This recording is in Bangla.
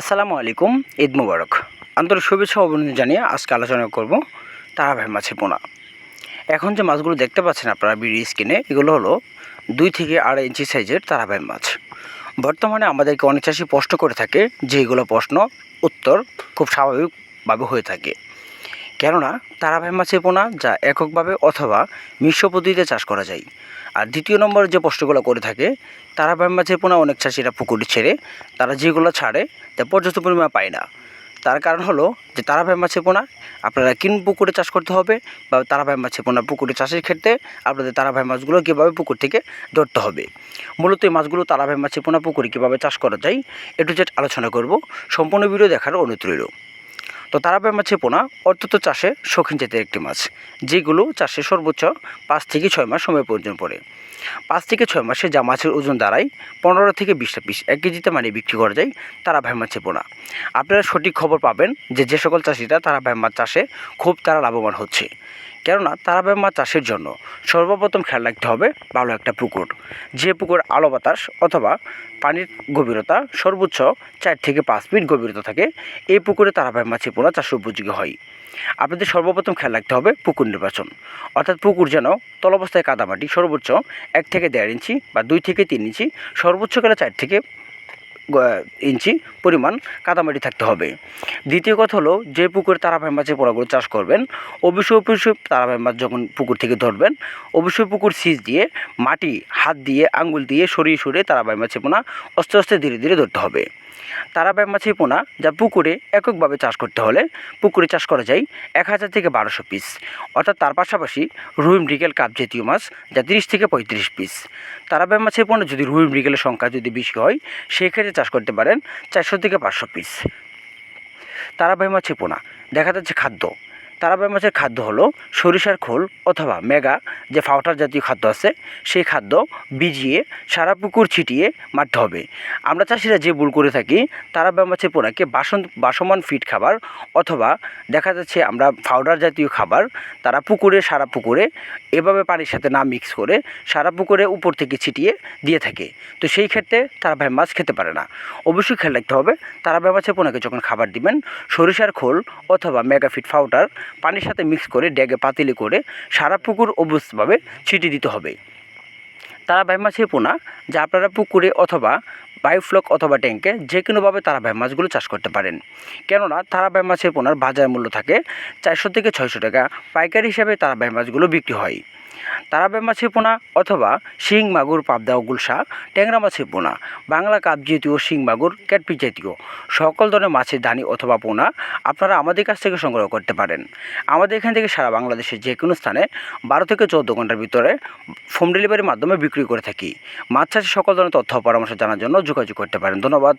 আসসালামু আলাইকুম, ঈদ মুবারক। আন্তরিক শুভেচ্ছা অভিনন্দন জানিয়ে আজকে আলোচনা করব তারাভাই মাছের পোনা। এখন যে মাছগুলো দেখতে পাচ্ছেন আপনারা বিড়ি স্কিনে এগুলো হলো দুই থেকে আড়াই ইঞ্চি সাইজের তারাভাই মাছ। বর্তমানে আমাদেরকে অনেক চাষি প্রশ্ন করে থাকে যে এগুলো প্রশ্ন উত্তর খুব স্বাভাবিকভাবে হয়ে থাকে। কেননা তারাভাই মাছের পোনা যা এককভাবে অথবা মিশ্র পদ্ধতিতে চাষ করা যায়। আর দ্বিতীয় নম্বর যে প্রশ্নগুলো করে থাকে তারাভাই মাছের পোনা অনেক চাষিরা পুকুরে ছেড়ে তারা যেগুলো ছাড়ে তা পর্যাপ্ত পরিমাণ পায় না। তার কারণ হলো যে তারাভাই মাছের পোনা আপনারা কিন পুকুরে চাষ করতে হবে বা তারাভাই মাছের পোনা পুকুরে চাষের ক্ষেত্রে আপনাদের তারাভাই মাছগুলো কীভাবে পুকুর থেকে ধরতে হবে। মূলত এই মাছগুলো তারাভাই মাছের পোনা পুকুরে কীভাবে চাষ করা যায় একটু জেট আলোচনা করব। সম্পূর্ণ ভিডিও দেখার অনুরোধ তো তারাবাই মাছে পোনা অত্যন্ত চাষে শৌখিন জাতের একটি মাছ, যেগুলো চাষে সর্বোচ্চ পাঁচ থেকে ছয় মাস সময় প্রয়োজন পড়ে। পাঁচ থেকে ছয় মাসে যা মাছের ওজন দাঁড়ায় পনেরো থেকে বিশটা পিস, এক কেজিতে মানে বিক্রি করা যায় তারা ভাই মাছে পোনা আপনারা সঠিক খবর পাবেন যে যে সকল চাষিরা তারা ভাই মাছ চাষে খুব তারা লাভবান হচ্ছে। কেননা তারাবাই মাছ চাষের জন্য। সর্বপ্রথম খেয়াল রাখতে হবে ভালো একটা পুকুর। যে পুকুর আলো বাতাস অথবা পানির গভীরতা সর্বোচ্চ চার থেকে পাঁচ ফিট গভীরতা থাকে, এই পুকুরে তারা তারাবাই মাছের পোনা চাষ উপযোগী হয়। আপনাদের সর্বপ্রথম খেয়াল রাখতে হবে পুকুর নির্বাচন। অর্থাৎ পুকুর যেন তলবস্থায় কাদামাটি সর্বোচ্চ এক থেকে দেড় ইঞ্চি বা দুই থেকে তিন ইঞ্চি সর্বোচ্চ গেলে চার থেকে ইঞ্চি পরিমাণ কাদামাটি থাকতে হবে। দ্বিতীয় কথা হলো, যে পুকুরে তারাভাই মাছের পোনাগুলো চাষ করবেন, অবশ্যই অবশ্যই তারাভাই মাছ যখন পুকুর থেকে ধরবেন, অবশ্যই পুকুর সিজ দিয়ে, মাটি, হাত দিয়ে, আঙ্গুল দিয়ে সরিয়ে সরিয়ে তারাভাই মাছের পোনা আস্তে আস্তে ধীরে ধীরে ধরতে হবে। তারাবাই মাছের পোনা, যা পুকুরে এককভাবে চাষ করতে হলে পুকুরে চাষ করা যায় এক হাজার থেকে বারোশো পিস অর্থাৎ তার পাশাপাশি রুই মৃগেল কাপ জাতীয় মাছ, যা তিরিশ থেকে পঁয়ত্রিশ পিস তারাবাই মাছের পোনা, যদি রুই মৃগেলের সংখ্যা যদি বেশি হয়, সেক্ষেত্রে চাষ করতে পারেন চারশো থেকে পাঁচশো পিস তারাবাই মাছের পোনা, দেখা যাচ্ছে খাদ্য। তারাবাই মাছের খাদ্য হলো সরিষার খোল অথবা মেগা যে ফাউটার জাতীয় খাদ্য আছে, সেই খাদ্য ভিজিয়ে সারা পুকুর ছিটিয়ে মারতে হবে। আমরা চাষিরা যে ভুল করে থাকি, তারাবাই মাছের পোনাকে বাসন, বাসমান ফিট খাবার অথবা দেখা যাচ্ছে আমরা ফাউডার জাতীয় খাবার তারা পুকুরে, সারা পুকুরে এভাবে পানির সাথে না মিক্স করে সারা পুকুরে উপর থেকে ছিটিয়ে দিয়ে থাকে। তো সেই ক্ষেত্রে তারাবাই মাছ খেতে পারে না। অবশ্যই খেয়াল রাখতে হবে, তারাবাই মাছের পোনাকে যখন খাবার দিবেন, সরিষার খোল অথবা মেগাফিট পাউডার পানির সাথে মিক্স করে ড্যাগে পাতিলি করে সারা পুকুর অবশ্যভাবে ছিটিয়ে দিতে হবে। তারা ভাই মাছের পোনা, যা আপনারা পুকুরে অথবা বায়োফ্লক অথবা ট্যাঙ্কে যে কোনোভাবে তারা ভাই মাছগুলো চাষ করতে পারেন। কেননা তারা ভাই মাছের পোনার বাজার মূল্য থাকে চারশো থেকে ছয়শো টাকা। পাইকারি হিসাবে তারা ভাই মাছগুলো বিক্রি হয়। তারাবাই মাছের পোনা অথবা শিং মাগুর পাবদা ও গুলশা, ট্যাংরা মাছের পোনা বাংলা কাপ জাতীয় শিং মাগুর ক্যাটপিস জাতীয়। সকল ধরনের মাছের দানি অথবা পোনা আপনারা আমাদের কাছ থেকে সংগ্রহ করতে পারেন। আমাদের এখান থেকে সারা বাংলাদেশের যে কোনো স্থানে বারো থেকে চৌদ্দ ঘণ্টার ভিতরে হোম ডেলিভারির মাধ্যমে বিক্রি করে থাকি। মাছ চাষের সকল ধরনের তথ্য পরামর্শ জানার জন্য যোগাযোগ করতে পারেন। ধন্যবাদ।